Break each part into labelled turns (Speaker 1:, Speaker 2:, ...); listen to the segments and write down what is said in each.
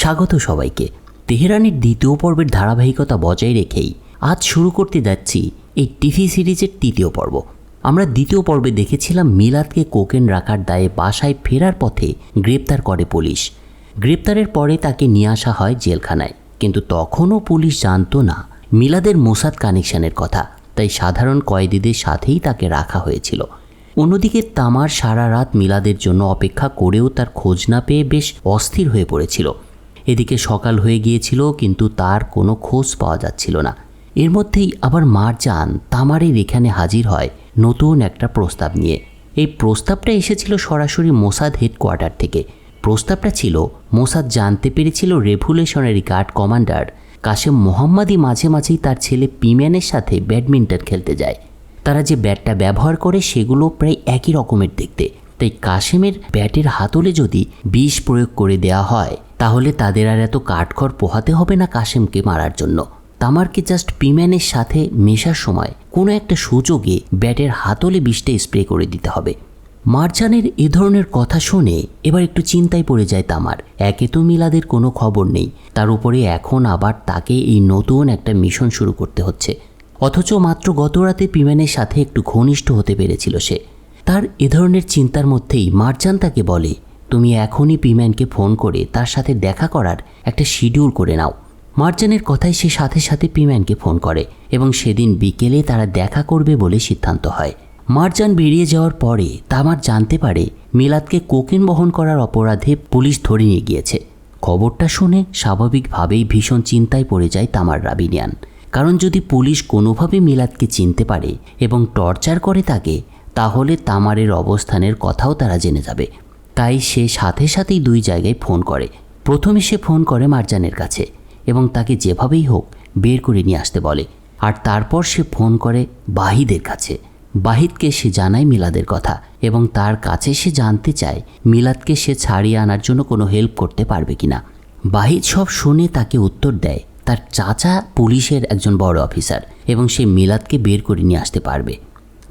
Speaker 1: স্বাগত সবাইকে। তেহরানের দ্বিতীয় পর্বের ধারাবাহিকতা বজায় রেখেই আজ শুরু করতে যাচ্ছি এই টিভি সিরিজের তৃতীয় পর্ব। আমরা দ্বিতীয় পর্বে দেখেছিলাম মিলাদকে কোকেন রাখার দায়ে বাসায় ফেরার পথে গ্রেপ্তার করে পুলিশ। গ্রেপ্তারের পরে তাকে নিয়ে আসা হয় জেলখানায়। কিন্তু তখনও পুলিশ জানতো না মিলাদের মোসাদ কানেকশনের কথা। তাই সাধারণ কয়েদিদের সাথেই তাকে রাখা হয়েছিল। অন্যদিকে তামার সারা রাত মিলাদের জন্য অপেক্ষা করেও তার খোঁজ না পেয়ে বেশ অস্থির হয়ে পড়েছিল। এদিকে সকাল হয়ে গিয়েছিল, কিন্তু তার কোনো খোঁজ পাওয়া যাচ্ছিল না। এর মধ্যেই আবার মারজান তামারের এখানে হাজির হয় নতুন একটা প্রস্তাব নিয়ে। এই প্রস্তাবটা এসেছিল সরাসরি মোসাদ হেডকোয়ার্টার থেকে। প্রস্তাবটা ছিল, মোসাদ জানতে পেরেছিল রেভুলেশনারি গার্ড কমান্ডার কাশেম মোহাম্মদই মাঝে মাঝেই তার ছেলে পিম্যানের সাথে ব্যাডমিন্টন খেলতে যায়। তারা যে ব্যাটটা ব্যবহার করে সেগুলো প্রায় একই রকমের দেখতে। তাই কাশেমের ব্যাটের হাতলে যদি বিষ প্রয়োগ করে দেয়া হয় তাহলে তাদের আর এত কাঠখড় পোহাতে হবে না কাশেমকে মারার জন্য। তামারকে জাস্ট পিম্যানের সাথে মেশার সময় কোনো একটা সুযোগে ব্যাটের হাতলে বিষটা স্প্রে করে দিতে হবে। মারজানের এ ধরনের কথা শুনে এবার একটু চিন্তায় পড়ে যায় তামার। একে তো মিলাদের কোনো খবর নেই। তার উপরে এখন আবার তাকে এই নতুন একটা মিশন শুরু করতে হচ্ছে। অথচ মাত্র গতরাতে পিম্যানের সাথে একটু ঘনিষ্ঠ হতে পেরেছিল সে। তার এ ধরনের চিন্তার মধ্যেই মারজান তাকে বলে তুমি এখনই পিম্যানকে ফোন করে তার সাথে দেখা করার একটা শিডিউল করে নাও। মার্জানের কথায় সে সাথে সাথে পিম্যানকে ফোন করে এবং সেদিন বিকেলে তারা দেখা করবে বলে সিদ্ধান্ত হয়। মার্জান বেরিয়ে যাওয়ার পরে তামার জানতে পারে মিলাদকে কোকেন বহন করার অপরাধে পুলিশ ধরে নিয়ে গিয়েছে। খবরটা শুনে স্বাভাবিকভাবেই ভীষণ চিন্তায় পড়ে যায় তামার রাবিনিয়ান। কারণ যদি পুলিশ কোনোভাবে মিলাদকে চিনতে পারে এবং টর্চার করে তাকে, তাহলে তামারের অবস্থানের কথাও তারা জেনে যাবে। তাই সে সাথে সাথেই দুই জায়গায় ফোন করে। প্রথমে সে ফোন করে মারজানের কাছে এবং তাকে যেভাবেই হোক বের করে নিয়ে আসতে বলে। আর তারপর সে ফোন করে বাহিদের কাছে। বাহিদকে সে জানায় মিলাদের কথা এবং তার কাছে সে জানতে চায় মিলাদকে সে ছাড়িয়ে আনার জন্য কোনো হেল্প করতে পারবে কিনা। বাহিদ সব শুনে তাকে উত্তর দেয়, তার চাচা পুলিশের একজন বড় অফিসার এবং সে মিলাদকে বের করে নিয়ে আসতে পারবে।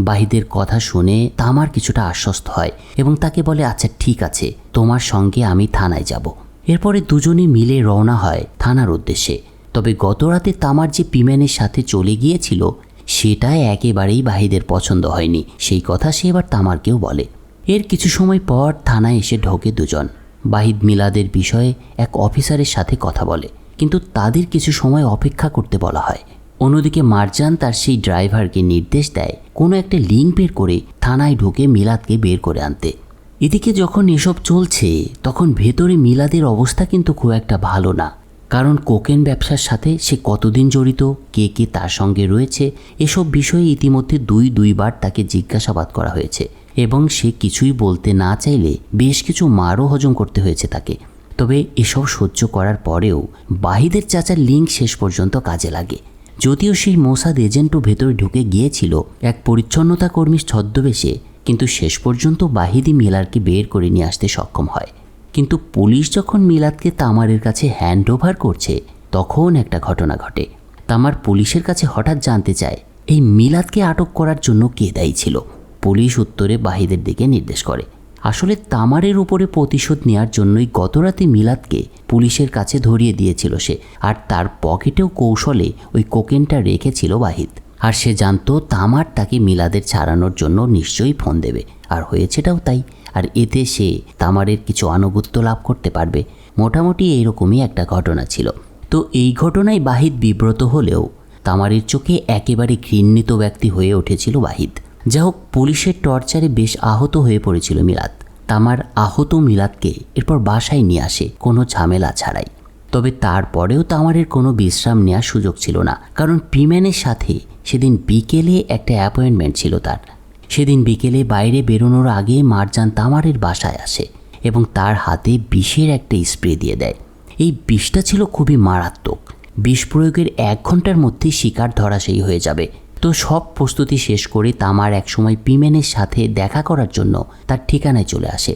Speaker 1: বাহিদের কথা শুনে তামার কিছুটা আশ্বস্ত হয় এবং তাকে বলে আচ্ছা ঠিক আছে, তোমার সঙ্গে আমি থানায় যাব। এরপরে দুজনে মিলে রওনা হয় থানার উদ্দেশ্যে। তবে গতরাতে তামার যে পিম্যানের সাথে চলে গিয়েছিল, সেটা একেবারেই বাহিদের পছন্দ হয়নি। সেই কথা সে এবার তামারকেও বলে। এর কিছু সময় পর থানায় এসে ঢোকে দুজন। বাহিদ মিলাদের বিষয়ে এক অফিসারের সাথে কথা বলে। কিন্তু তাদের কিছু সময় অপেক্ষা করতে বলা হয়। অন্যদিকে মারজান তার সেই ড্রাইভারকে নির্দেশ দেয় কোনো একটা লিঙ্ক বের করে থানায় ঢুকে মিলাদকে বের করে আনতে। এদিকে যখন এসব চলছে, তখন ভেতরে মিলাদের অবস্থা কিন্তু খুব একটা ভালো না। কারণ কোকেন ব্যবসার সাথে সে কতদিন জড়িত, কে কে তার সঙ্গে রয়েছে, এসব বিষয়ে ইতিমধ্যে দুই দুইবার তাকে জিজ্ঞাসাবাদ করা হয়েছে। এবং সে কিছুই বলতে না চাইলে বেশ কিছু মারও হজম করতে হয়েছে তাকে। তবে এসব সহ্য করার পরেও বাহিদের চাচার লিঙ্ক শেষ পর্যন্ত কাজে লাগে। যদিও সেই মোসাদ এজেন্টও ভেতরে ঢুকে গিয়েছিল এক পরিচ্ছন্নতা কর্মীর ছদ্মবেশে, কিন্তু শেষ পর্যন্ত বাহিদি মিলারকে বের করে নিয়ে আসতে সক্ষম হয়। কিন্তু পুলিশ যখন মিলাদকে তামারের কাছে হ্যান্ড ওভার করছে, তখন একটা ঘটনা ঘটে। তামার পুলিশের কাছে হঠাৎ জানতে চায়, এই মিলাদকে আটক করার জন্য কে দায়ী ছিল? পুলিশ উত্তরে বাহিদের দিকে নির্দেশ করে। আসলে তামারের উপরে প্রতিশোধ নেওয়ার জন্যই গতরাতে মিলাদকে পুলিশের কাছে ধরিয়ে দিয়েছিল সে, আর তার পকেটেও কৌশলে ওই কোকেনটা রেখেছিল বাহিদ আর সে জানতো তামার তাকে মিলাদের ছাড়ানোর জন্য নিশ্চয়ই ফোন দেবে, আর হয়েছেটাও তাই। আর এতে সে তামারের কিছু আনুগত্য লাভ করতে পারবে। মোটামুটি এইরকমই একটা ঘটনা ছিল। তো এই ঘটনায় বাহিদ বিব্রত হলেও তামারের চোখে একেবারে ঘৃণিত ব্যক্তি হয়ে উঠেছিল বাহিদ যা হোক পুলিশের টর্চারে বেশ আহত হয়ে পড়েছিল মিলাদ। তামার আহত মিলাদকে এরপর বাসায় নিয়ে আসে, কোনো ঝামেলা ছাড়াই। তবে তারপরেও তামারের কোনো বিশ্রাম নেওয়ার সুযোগ ছিল না, কারণ পিম্যানের সাথে সেদিন বিকেলে একটা অ্যাপয়েন্টমেন্ট ছিল তার। সেদিন বিকেলে বাইরে বেরোনোর আগে মারজান তামারের বাসায় আসে এবং তার হাতে বিষের একটা স্প্রে দিয়ে দেয়। এই বিষটা ছিল খুবই মারাত্মক। বিষ প্রয়োগের এক ঘণ্টার মধ্যেই শিকার ধরাশায়ী হয়ে যাবে। তো সব প্রস্তুতি শেষ করে তামার একসময় পিমেনের সাথে দেখা করার জন্য তার ঠিকানায় চলে আসে।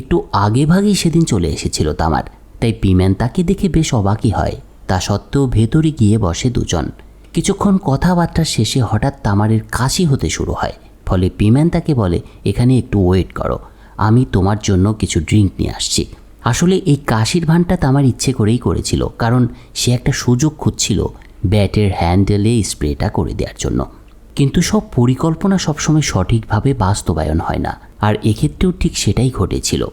Speaker 1: একটু আগে ভাগেই সেদিন চলে এসেছিল তামার, তাই পিমেন তাকে দেখে বেশ অবাকই হয়। তা সত্ত্বেও ভেতরে গিয়ে বসে দুজন। কিছুক্ষণ কথাবার্তা শেষে হঠাৎ তামারের কাশি হতে শুরু হয়, ফলে পিম্যান তাকে বলে, এখানে একটু ওয়েট করো, আমি তোমার জন্য কিছু ড্রিঙ্ক নিয়ে আসছি। আসলে এই কাশির ভানটা তামার ইচ্ছে করেই করেছিল, কারণ সে একটা সুযোগ খুঁজছিল ব্যাটের হ্যান্ডেলে স্প্রেটা করে দেওয়ার জন্য। কিন্তু সব পরিকল্পনা সবসময় সঠিকভাবে বাস্তবায়ন হয় না। আর এক্ষেত্রেও ঠিক সেটাই ঘটেছিল।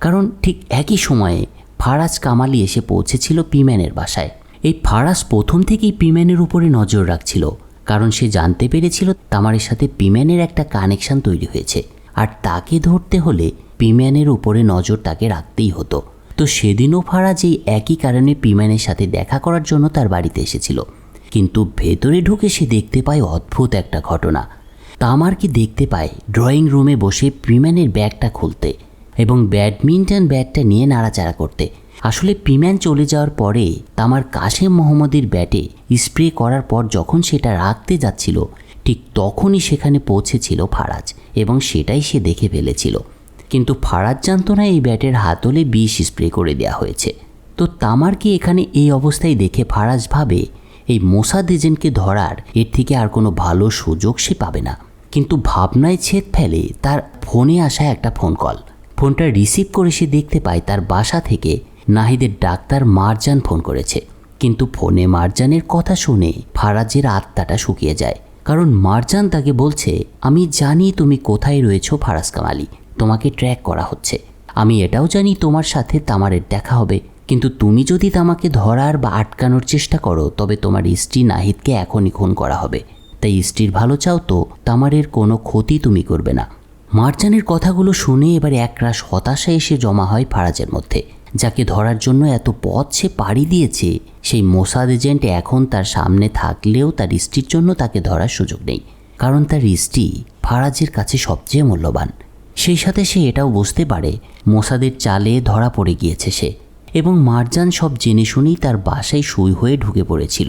Speaker 1: কারণ ঠিক একই সময়ে ফারাজ কামালি এসে পৌঁছেছিল পিম্যানের বাসায়। এই ফারাজ প্রথম থেকেই পিম্যানের উপরে নজর রাখছিল। কারণ সে জানতে পেরেছিল তামারের সাথে পিম্যানের একটা কানেকশন তৈরি হয়েছে। আর তাকে ধরতে হলে পিম্যানের উপরে নজর তাকে রাখতেই হতো। তো সেদিনও ফারাজ এই একই কারণে পিম্যানের সাথে দেখা করার জন্য তার বাড়িতে এসেছিল। কিন্তু ভেতরে ঢুকে সে দেখতে পায় অদ্ভুত একটা ঘটনা। তামারকে দেখতে পায় ড্রয়িং রুমে বসে প্রিম্যানের ব্যাগটা খুলতে এবং ব্যাডমিন্টন ব্যাটটা নিয়ে নাড়াচাড়া করতে। আসলে পিম্যান চলে যাওয়ার পরে তামার কাশেম মোহাম্মদের ব্যাটে স্প্রে করার পর যখন সেটা রাখতে যাচ্ছিল, ঠিক তখনই সেখানে পৌঁছেছিল ফারাজ এবং সেটাই সে দেখে ফেলেছিল। কিন্তু ফারাজ জানতো না এই ব্যাটের হাতলে বিষ স্প্রে করে দেওয়া হয়েছে। তো তামারকে এখানে এই অবস্থায় দেখে ফারাজ ভাবে, এই মোসাদ এজেন্টকে ধরার এর থেকে আর কোনো ভালো সুযোগ সে পাবে না। কিন্তু ভাবনায় ছেদ ফেলে তার ফোনে আসা একটা ফোন কল। ফোনটা রিসিভ করে সে দেখতে পায় তার বাসা থেকে নাহিদের ডাক্তার মারজান ফোন করেছে। কিন্তু ফোনে মারজানের কথা শুনে ফারাজের আত্মাটা শুকিয়ে যায়। কারণ মারজান তাকে বলছে, আমি জানি তুমি কোথায় রয়েছো ফারাজ কামালি। তোমাকে ট্র্যাক করা হচ্ছে। আমি এটাও জানি তোমার সাথে তামারের দেখা হবে। কিন্তু তুমি যদি তামাকে ধরার বা আটকানোর চেষ্টা করো, তবে তোমার স্ত্রী নাহিদকে এখনই খুন করা হবে। তাই স্ত্রীর ভালো চাও তো, তামারের কোনো ক্ষতি তুমি করবে না। মার্জানের কথাগুলো শুনে এবার একরাশ হতাশা এসে জমা হয় ফারাজের মধ্যে। যাকে ধরার জন্য এত পথ সে পাড়ি দিয়েছে, সেই মোসাদ এজেন্ট এখন তার সামনে থাকলেও তার স্ত্রীর জন্য তাকে ধরার সুযোগ নেই। কারণ তার স্ত্রী ফারাজের কাছে সবচেয়ে মূল্যবান। সেই সাথে সে এটাও বুঝতে পারে, মোসাদের চালে ধরা পড়ে গিয়েছে সে এবং মারজান সব জেনে শুনেই তার বাসায় সুই হয়ে ঢুকে পড়েছিল।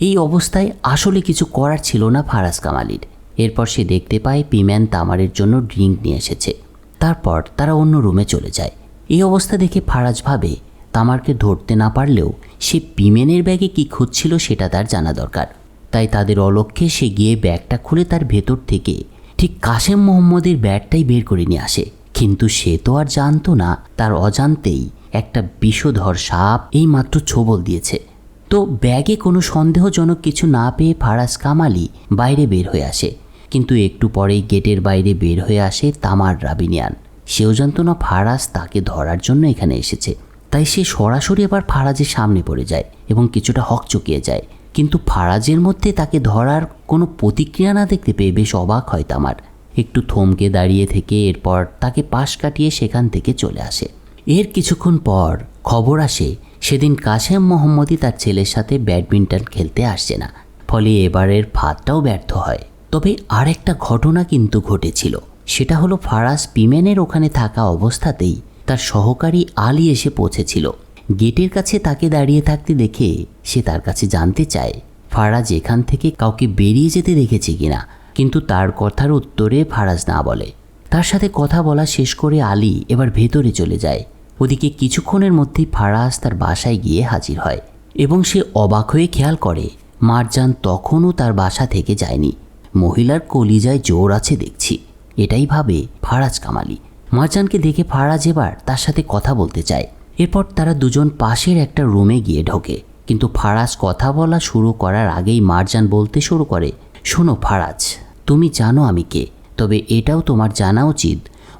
Speaker 1: এই অবস্থায় আসলে কিছু করার ছিল না ফারাজ কামালির। এরপর সে দেখতে পায় পিম্যান তামারের জন্য ড্রিঙ্ক নিয়ে এসেছে। তারপর তারা অন্য রুমে চলে যায়। এই অবস্থা দেখে ফারাজ ভাবে, তামারকে ধরতে না পারলেও সে পিমেনের ব্যাগে কি খুঁজছিল সেটা তার জানা দরকার। তাই তাদের অলক্ষ্যে সে গিয়ে ব্যাগটা খুলে তার ভেতর থেকে ঠিক কাশেম মোহাম্মদের ব্যাগটাই বের করে নিয়ে আসে। কিন্তু সে তো আর জানতো না, তার অজান্তেই একটা বিষধর সাপ এই মাত্র ছোবল দিয়েছে। তো ব্যাগে কোনো সন্দেহজনক কিছু না পেয়ে ফারাজ কামালি বাইরে বের হয়ে আসে। কিন্তু একটু পরেই গেটের বাইরে বের হয়ে আসে তামার রাবিনিয়ান। সেও জানতো না ফারাজ তাকে ধরার জন্য এখানে এসেছে। তাই সে সরাসরি আবার ফারাজের সামনে পড়ে যায় এবং কিছুটা হক চকিয়ে যায়। কিন্তু ফারাজের মধ্যে তাকে ধরার কোনো প্রতিক্রিয়া না দেখতে পেয়ে বেশ অবাক হয় তামার। একটু থমকে দাঁড়িয়ে থেকে এরপর তাকে পাশ কাটিয়ে সেখান থেকে চলে আসে। এর কিছুক্ষণ পর খবর আসে, সেদিন কাশেম মোহাম্মদই তার ছেলের সাথে ব্যাডমিন্টন খেলতে আসছে না। ফলে এবারের ফাঁদটাও ব্যর্থ হয়। তবে আর একটা ঘটনা কিন্তু ঘটেছিল। সেটা হলো ফারাজ পিমেনের ওখানে থাকা অবস্থাতেই তার সহকারী আলী এসে পৌঁছেছিল। গেটের কাছে তাকে দাঁড়িয়ে থাকতে দেখে সে তার কাছে জানতে চায়, ফারাজ এখান থেকে কাউকে বেরিয়ে যেতে দেখেছে কিনা। কিন্তু তার কথার উত্তরে ফারাজ না বলে। তার সাথে কথা বলা শেষ করে আলী এবার ভেতরে চলে যায়। ওদিকে কিছুক্ষণের মধ্যেই ফারাজ তার বাসায় গিয়ে হাজির হয় এবং সে অবাক হয়ে খেয়াল করে, মারজান তখনও তার বাসা থেকে যায়নি। মহিলার কলিজায় জোর আছে দেখছি। এটাই ভাবে ফারাজ কামালি। মারজানকে দেখে ফারাজ এবার তার সাথে কথা বলতে চায়। এরপর তারা দুজন পাশের একটা রুমে গিয়ে ঢোকে। কিন্তু ফারাজ কথা বলা শুরু করার আগেই মারজান বলতে শুরু করে, শোনো ফারাজ, তুমি জানো আমি কে, তবে এটাও তোমার জানা উচিত,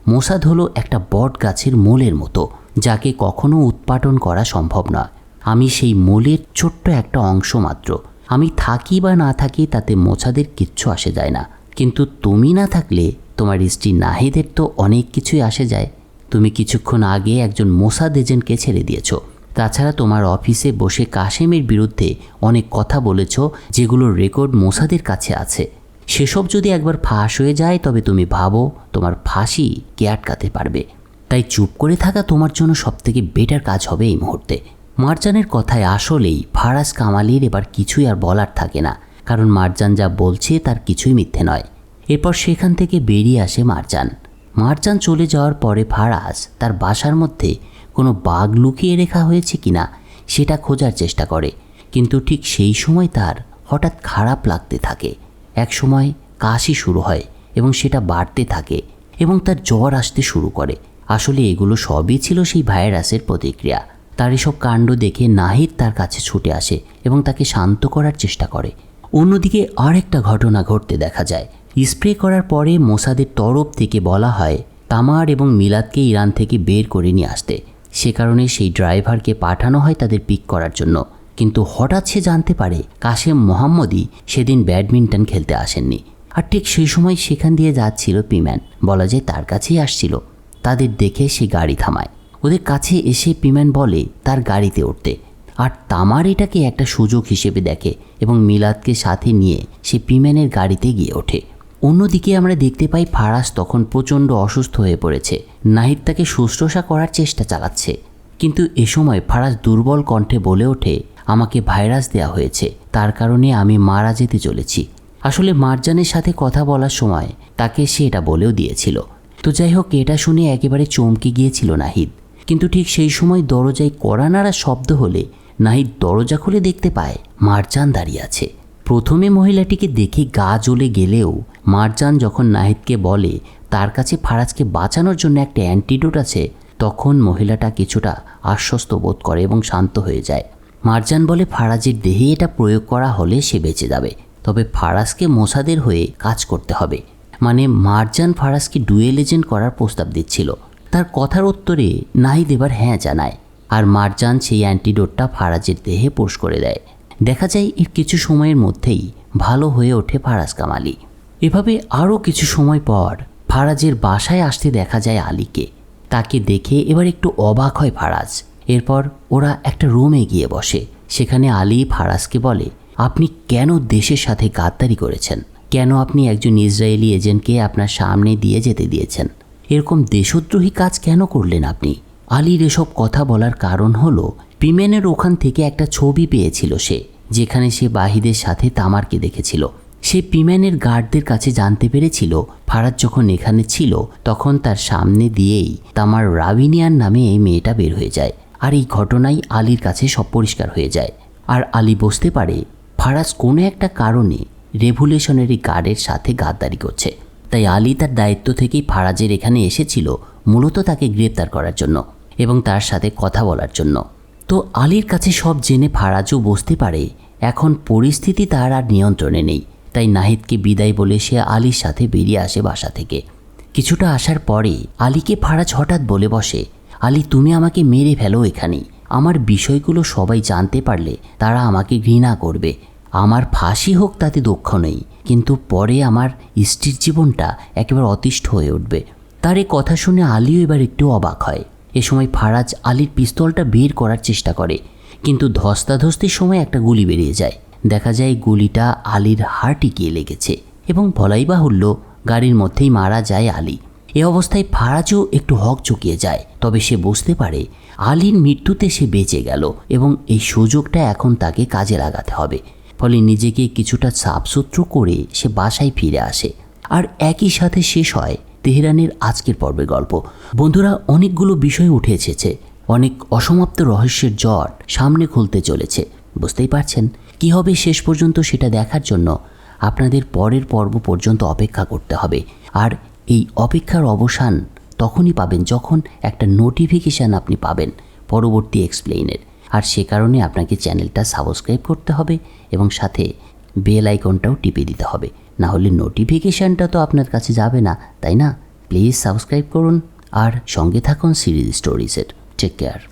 Speaker 1: মোসাদ হলো একটা বট গাছের মূলের মতো, যাকে কখনো উৎপাটন করা সম্ভব নয়। আমি সেই মূলের ছোট্ট একটা অংশ মাত্র। আমি থাকি বা না থাকি তাতে মোছাদের কিচ্ছু আসে যায় না। কিন্তু তুমি না থাকলে তোমার স্ত্রী নাহিদের তো অনেক কিছুই আসে যায়। তুমি কিছুক্ষণ আগে একজন মোসাদ এজেন্টকে ছেড়ে দিয়েছ। তাছাড়া তোমার অফিসে বসে কাশেমের বিরুদ্ধে অনেক কথা বলেছ, যেগুলোর রেকর্ড মোসাদের কাছে আছে। সেসব যদি একবার ফাঁস হয়ে যায়, তবে তুমি ভাবো তোমার ফাঁসি কে আটকাতে পারবে। তাই চুপ করে থাকা তোমার জন্য সবথেকে বেটার কাজ হবে এই মুহূর্তে। মারজানের কথায় আসলেই ফারাজ কামালির এবার কিছুই আর বলার থাকে না, কারণ মারজান যা বলছে তার কিছুই মিথ্যে নয়। এরপর সেখান থেকে বেরিয়ে আসে মারজান। মারজান চলে যাওয়ার পরে ফারাজ তার বাসার মধ্যে কোনো বাঘ লুকিয়ে রেখা হয়েছে কিনা সেটা খোঁজার চেষ্টা করে। কিন্তু ঠিক সেই সময় তার হঠাৎ খারাপ লাগতে থাকে। এক সময় কাশি শুরু হয় এবং সেটা বাড়তে থাকে এবং তার জ্বর আসতে শুরু করে। আসলে এগুলো সবই ছিল সেই ভাইরাসের প্রতিক্রিয়া। তার এসব কাণ্ড দেখে নাহিদ তার কাছে ছুটে আসে এবং তাকে শান্ত করার চেষ্টা করে। অন্যদিকে আরেকটা ঘটনা ঘটতে দেখা যায়। স্প্রে করার পরে মোসাদের তরফ থেকে বলা হয়, তামার এবং মিলাদকে ইরান থেকে বের করে নিয়ে আসতে। সে কারণে সেই ড্রাইভারকে পাঠানো হয় তাদের পিক করার জন্য। কিন্তু হঠাৎ সে জানতে পারে, কাশেম মোহাম্মদই সেদিন ব্যাডমিন্টন খেলতে আসেননি। আর ঠিক সেই সময় সেখান দিয়ে যাচ্ছিল পিম্যান। বলা যায় তার কাছেই আসছিল। তাদের দেখে সে গাড়ি থামায়। ওদের কাছে এসে পিম্যান বলে, তার গাড়িতে উঠতে। আর তামার এটাকে একটা সুযোগ হিসেবে দেখে এবং মিলাদকে সাথে নিয়ে সে পিম্যানের গাড়িতে গিয়ে ওঠে। অন্যদিকে আমরা দেখতে পাই ফারাস তখন প্রচণ্ড অসুস্থ হয়ে পড়েছে। নাহিদ তাকে শুশ্রূষা করার চেষ্টা চালাচ্ছে। কিন্তু এ সময় ফারাজ দুর্বল কণ্ঠে বলে ওঠে, আমাকে ভাইরাস দেয়া হয়েছে। তার কারণে আমি মারা যেতে চলেছি। আসলে মারজানের সাথে কথা বলার সময় তাকে সে এটা বলেও দিয়েছিল। তো যাই হোক, এটা শুনে একেবারে চমকে গিয়েছিল নাহিদ। কিন্তু ঠিক সেই সময় দরজায় কড়া নাড়া শব্দ হলে নাহিদ দরজা খুলে দেখতে পায় মারজান দাঁড়িয়ে আছে। প্রথমে মহিলাটিকে দেখে গা জ্বলে গেলেও মারজান যখন নাহিদকে বলে তার কাছে ফারাজকে বাঁচানোর জন্য একটা অ্যান্টিডোট আছে, তখন মহিলাটা কিছুটা আশ্বস্ত বোধ করে এবং শান্ত হয়ে যায়। মারজান বলে, ফারাজের দেহে এটা প্রয়োগ করা হলে সে বেঁচে যাবে। তবে ফারাজকে মোসাদের হয়ে কাজ করতে হবে। মানে মারজান ফারাজকে ডুয়েল এজেন্ট করার প্রস্তাব দিচ্ছিল। তার কথার উত্তরে নাহিদ এবার হ্যাঁ জানায়, আর মারজান সেই অ্যান্টিডোটটা ফারাজের দেহে পোষ করে দেয়। দেখা যায়, এর কিছু সময়ের মধ্যেই ভালো হয়ে ওঠে ফারাজ কামালি। এভাবে আরও কিছু সময় পর ফারাজের বাসায় আসতে দেখা যায় আলীকে। তাকে দেখে এবার একটু অবাক হয় ফারাজ। এরপর ওরা একটা রুমে গিয়ে বসে। সেখানে আলী ফারাজকে বলে, আপনি কেন দেশের সাথে গাদ্দারি করেছেন? কেন আপনি একজন ইসরায়েলি এজেন্টকে আপনার সামনে দিয়ে যেতে দিয়েছেন? এরকম দেশদ্রোহী কাজ কেন করলেন আপনি? আলীর এসব কথা বলার কারণ হলো, পিমেনের ওখান থেকে একটা ছবি পেয়েছিল সে, যেখানে সে বাহিদের সাথে তামারকে দেখেছিল। সে পিম্যানের গার্ডদের কাছে জানতে পেরেছিল, ফারাজ যখন এখানে ছিল, তখন তার সামনে দিয়েই তামার রাবিনিয়ার নামে এই মেয়েটা বের হয়ে যায়। আর এই ঘটনাই আলীর কাছে সব পরিষ্কার হয়ে যায়। আর আলী বুঝতে পারে, ফারাজ কোনো একটা কারণে রেভুলেশনারি গার্ডের সাথে গাদ্দারি করছে। তাই আলী তার দায়িত্ব থেকেই ফারাজের এখানে এসেছিল, মূলত তাকে গ্রেপ্তার করার জন্য এবং তার সাথে কথা বলার জন্য। তো আলীর কাছে সব জেনে ফারাজও বুঝতে পারে, এখন পরিস্থিতি তার আর নিয়ন্ত্রণে নেই। তাই নাহিদকে বিদায় বলে সে আলীর সাথে বেরিয়ে আসে বাসা থেকে। কিছুটা আসার পরে আলীকে ফারাজ হঠাৎ বলে বসে, আলী, তুমি আমাকে মেরে ফেলো এখানেই। আমার বিষয়গুলো সবাই জানতে পারলে তারা আমাকে ঘৃণা করবে। আমার ফাঁসি হোক, তাতে দুঃখ নেই। কিন্তু পরে আমার স্ত্রীর জীবনটা একেবারে অতিষ্ঠ হয়ে উঠবে। তার এ কথা শুনে আলীও এবার একটু অবাক হয়। এ সময় ফারাজ আলীর পিস্তলটা বের করার চেষ্টা করে, কিন্তু ধস্তাধস্তির সময় একটা গুলি বেরিয়ে যায়। দেখা যায় গুলিটা আলীর হার্টে গিয়ে লেগেছে এবং বলাই বাহুল্য গাড়ির মধ্যেই মারা যায় আলী। এ অবস্থায় ফারাজও একটু হক চুকিয়ে যায়, তবে সে বুঝতে পারে আলীর মৃত্যুতে সে বেঁচে গেল এবং এই সুযোগটা এখন তাকে কাজে লাগাতে হবে। ফলে নিজেকে কিছুটা সাফসুত্র করে সে বাসায় ফিরে আসে। আর একই সাথে শেষ হয় তেহরানের আজকের পর্বের গল্প। বন্ধুরা, অনেকগুলো বিষয় উঠে এসেছে। অনেক অসমাপ্ত রহস্যের জট সামনে খুলতে চলেছে। বুঝতেই পারছেন? কি হবে শেষ পর্যন্ত সেটা দেখার জন্য আপনাদের পরের পর্ব পর্যন্ত অপেক্ষা করতে হবে। আর এই অপেক্ষার অবসান তখনই পাবেন যখন একটা নোটিফিকেশান আপনি পাবেন পরবর্তী এক্সপ্লেইনের আর সে কারণে আপনাকে চ্যানেলটা সাবস্ক্রাইব করতে হবে এবং সাথে বেল আইকনটাও টিপে দিতে হবে। না হলে নোটিফিকেশানটা তো আপনার কাছে যাবে না, তাই না? প্লিজ সাবস্ক্রাইব করুন আর সঙ্গে থাকুন সিরিজ স্টোরিজের টেক কেয়ার